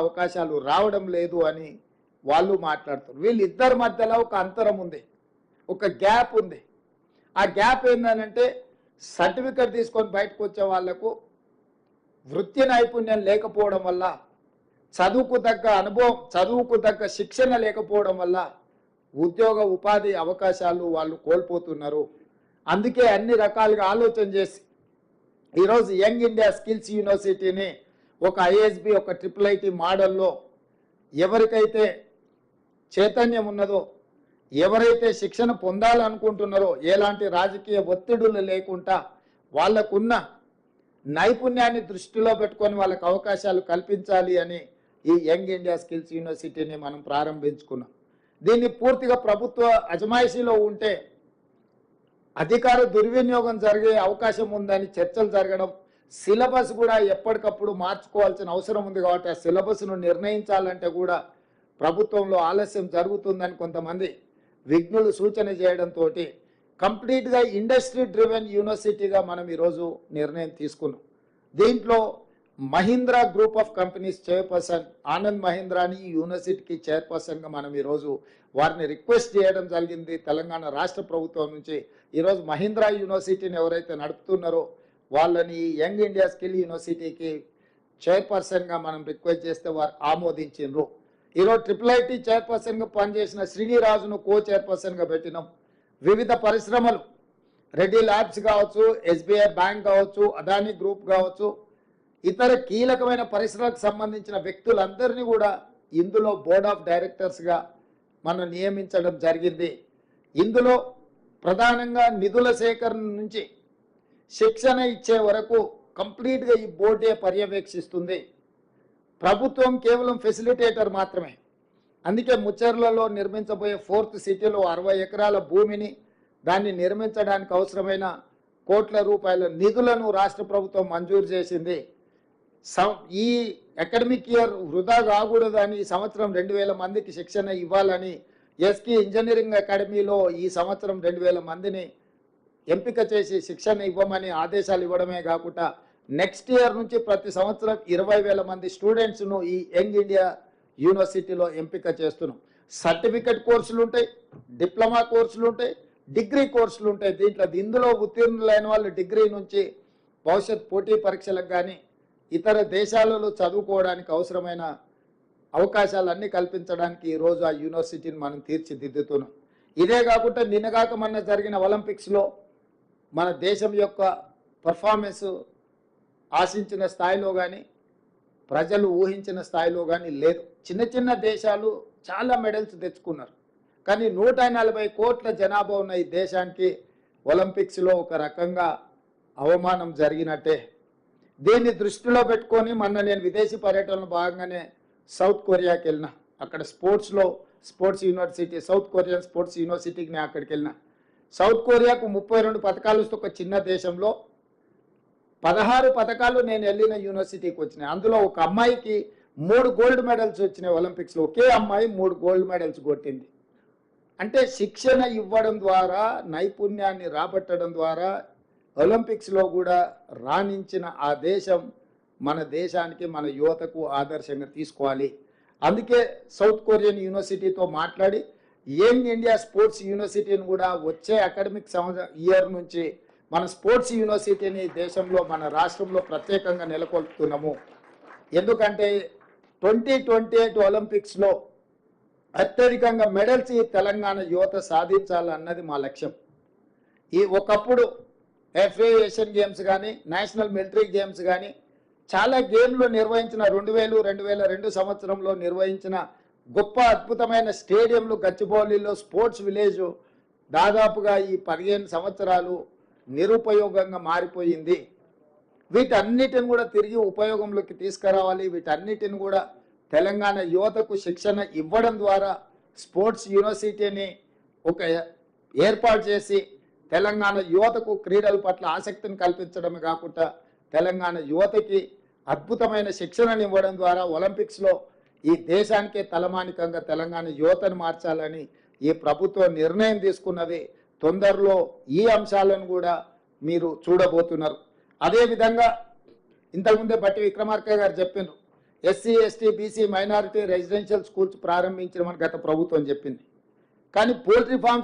అవకాశాలు రావడం లేదు అని వాళ్ళు మాట్లాడుతారు. వీళ్ళిద్దరి మధ్యలో ఒక అంతరం ఉంది ఒక గ్యాప్ ఉంది. ఆ గ్యాప్ ఏంటంటే సర్టిఫికెట్ తీసుకొని బయటకు వచ్చే వాళ్ళకు వృత్తి నైపుణ్యం లేకపోవడం వల్ల చదువుకు తగ్గ అనుభవం చదువుకు తగ్గ శిక్షణ లేకపోవడం వల్ల ఉద్యోగ ఉపాధి అవకాశాలు వాళ్ళు కోల్పోతున్నారు. అందుకే అన్ని రకాలుగా ఆలోచన చేసి ఈరోజు యంగ్ ఇండియా స్కిల్స్ యూనివర్సిటీని ఒక ఐఎస్బి ఒక ట్రిపుల్ ఐటీ మోడల్లో ఎవరికైతే చైతన్యం ఉన్నదో ఎవరైతే శిక్షణ పొందాలనుకుంటున్నారో ఎలాంటి రాజకీయ ఒత్తిడులు లేకుండా వాళ్ళకున్న నైపుణ్యాన్ని దృష్టిలో పెట్టుకొని వాళ్ళకి అవకాశాలు కల్పించాలి అని ఈ యంగ్ ఇండియా స్కిల్స్ యూనివర్సిటీని మనం ప్రారంభించుకున్నాం. దీన్ని పూర్తిగా ప్రభుత్వ అజమాయిషీలో ఉంటే అధికార దుర్వినియోగం జరిగే అవకాశం ఉందని చర్చలు జరగడం సిలబస్ కూడా ఎప్పటికప్పుడు మార్చుకోవాల్సిన అవసరం ఉంది కాబట్టి ఆ సిలబస్ను నిర్ణయించాలంటే కూడా ప్రభుత్వంలో ఆలస్యం జరుగుతుందని కొంతమంది విఘ్నులు సూచన చేయడంతో కంప్లీట్గా ఇండస్ట్రీ డ్రివెన్ యూనివర్సిటీగా మనం ఈరోజు నిర్ణయం తీసుకున్నాం. దీంట్లో Mahindra group of companies chairperson Anand మహీంద్రాని ఈ యూనివర్సిటీకి చైర్పర్సన్గా మనం ఈరోజు వారిని రిక్వెస్ట్ చేయడం జరిగింది. తెలంగాణ రాష్ట్ర ప్రభుత్వం నుంచి ఈరోజు మహీంద్రా యూనివర్సిటీని ఎవరైతే నడుపుతున్నారో వాళ్ళని యంగ్ ఇండియా స్కిల్ యూనివర్సిటీకి చైర్పర్సన్గా మనం రిక్వెస్ట్ చేస్తే వారు ఆమోదించిండ్రు. ఈరోజు ట్రిపుల్ ఐటీ చైర్పర్సన్గా పనిచేసిన శ్రీనిరాజును కో చైర్పర్సన్గా పెట్టినాం. వివిధ పరిశ్రమలు రెడ్డి ల్యాబ్స్ కావచ్చు ఎస్బీఐ బ్యాంక్ కావచ్చు అదానీ గ్రూప్ కావచ్చు ఇతర కీలకమైన పరిశ్రమలకు సంబంధించిన వ్యక్తులందరినీ కూడా ఇందులో బోర్డ్ ఆఫ్ డైరెక్టర్స్గా మనం నియమించడం జరిగింది. ఇందులో ప్రధానంగా నిధుల సేకరణ నుంచి శిక్షణ ఇచ్చే వరకు కంప్లీట్గా ఈ బోర్డే పర్యవేక్షిస్తుంది. ప్రభుత్వం కేవలం ఫెసిలిటేటర్ మాత్రమే. అందుకే ముచ్చర్లలో నిర్మించబోయే ఫోర్త్ సిటీలో అరవై ఎకరాల భూమిని దాన్ని నిర్మించడానికి అవసరమైన కోట్ల రూపాయల నిధులను రాష్ట్ర ప్రభుత్వం మంజూరు చేసింది. ఈ అకాడమిక్ ఇయర్ వృధా కాకూడదని ఈ సంవత్సరం రెండు వేల మందికి శిక్షణ ఇవ్వాలని ఎస్కే ఇంజనీరింగ్ అకాడమీలో ఈ సంవత్సరం రెండు వేల మందిని ఎంపిక చేసి శిక్షణ ఇవ్వమని ఆదేశాలు ఇవ్వడమే కాకుండా నెక్స్ట్ ఇయర్ నుంచి ప్రతి సంవత్సరం ఇరవై వేల మంది స్టూడెంట్స్ను ఈ యంగ్ ఇండియా యూనివర్సిటీలో ఎంపిక చేస్తున్నాం. సర్టిఫికెట్ కోర్సులు ఉంటాయి డిప్లొమా కోర్సులు ఉంటాయి డిగ్రీ కోర్సులు ఉంటాయి. దీంట్లో ఇందులో ఉత్తీర్ణులైన వాళ్ళు డిగ్రీ నుంచి భవిష్యత్ పోటీ పరీక్షలకు కానీ ఇతర దేశాలలో చదువుకోవడానికి అవసరమైన అవకాశాలన్నీ కల్పించడానికి ఈరోజు ఆ యూనివర్సిటీని మనం తీర్చిదిద్దుతున్నాం. ఇదే కాకుండా నిన్నగాక మొన్న జరిగిన ఒలింపిక్స్లో మన దేశం యొక్క పర్ఫార్మెన్స్ ఆశించిన స్థాయిలో కానీ ప్రజలు ఊహించిన స్థాయిలో కానీ లేదు. చిన్న చిన్న దేశాలు చాలా మెడల్స్ తెచ్చుకున్నారు. కానీ నూట నలభై కోట్ల జనాభా ఉన్న ఈ దేశానికి ఒలింపిక్స్లో ఒక రకంగా అవమానం జరిగినట్టే. దీన్ని దృష్టిలో పెట్టుకొని మొన్న నేను విదేశీ పర్యటనలో భాగంగానే సౌత్ కొరియాకి వెళ్ళిన. అక్కడ స్పోర్ట్స్లో sports university south Korean sports యూనివర్సిటీకి నేను అక్కడికి వెళ్ళిన. సౌత్ కొరియాకు ముప్పై రెండు పథకాలు ఇస్తే ఒక చిన్న దేశంలో పదహారు పథకాలు నేను వెళ్ళిన యూనివర్సిటీకి వచ్చినాయి. అందులో ఒక అమ్మాయికి మూడు గోల్డ్ మెడల్స్ వచ్చినాయి ఒలింపిక్స్లో. ఒకే అమ్మాయి మూడు గోల్డ్ మెడల్స్ కొట్టింది. అంటే శిక్షణ ఇవ్వడం ద్వారా నైపుణ్యాన్ని రాబట్టడం ద్వారా ఒలింపిక్స్లో కూడా రాణించిన ఆ దేశం మన దేశానికి మన యువతకు ఆదర్శంగా తీసుకోవాలి. అందుకే సౌత్ కొరియన్ యూనివర్సిటీతో మాట్లాడి యంగ్ ఇండియా స్పోర్ట్స్ యూనివర్సిటీని కూడా వచ్చే అకాడమిక్ సంవత్సరం ఇయర్ నుంచి మన స్పోర్ట్స్ యూనివర్సిటీని దేశంలో మన రాష్ట్రంలో ప్రత్యేకంగా నెలకొల్పుతున్నాము. ఎందుకంటే ట్వంటీ ట్వంటీ ఎయిట్ ఒలింపిక్స్లో అత్యధికంగా మెడల్స్ ఈ తెలంగాణ యువత సాధించాలన్నది మా లక్ష్యం. ఈ ఒకప్పుడు ఎఫ్ఏ ఏషియన్ గేమ్స్ కానీ నేషనల్ మిలిటరీ గేమ్స్ కానీ చాలా గేమ్లు నిర్వహించిన రెండు వేలు రెండు వేల రెండు సంవత్సరంలో నిర్వహించిన గొప్ప అద్భుతమైన స్టేడియంలు గచ్చిబౌలిలో స్పోర్ట్స్ విలేజ్ దాదాపుగా ఈ పదిహేను సంవత్సరాలు నిరుపయోగంగా మారిపోయింది. వీటన్నిటిని కూడా తిరిగి ఉపయోగంలోకి తీసుకురావాలి. వీటన్నిటిని కూడా తెలంగాణ యువతకు శిక్షణ ఇవ్వడం ద్వారా స్పోర్ట్స్ యూనివర్సిటీని ఒక ఏర్పాటు చేసి తెలంగాణ యువతకు క్రీడల పట్ల ఆసక్తిని కల్పించడమే కాకుండా తెలంగాణ యువతకి అద్భుతమైన శిక్షణను ఇవ్వడం ద్వారా ఒలింపిక్స్లో ఈ దేశానికే తలమానికంగా తెలంగాణ యువతను మార్చాలని ఈ ప్రభుత్వం నిర్ణయం తీసుకున్నది తొందరలో ఈ అంశాలను కూడా మీరు చూడబోతున్నారు. అదేవిధంగా ఇంతకుముందే బట్టి విక్రమార్కయ్య గారు చెప్పిండ్రు SC ST BC minority residential schools ప్రారంభించమని గత ప్రభుత్వం చెప్పింది. కానీ పోల్ట్రీ ఫార్మ్స్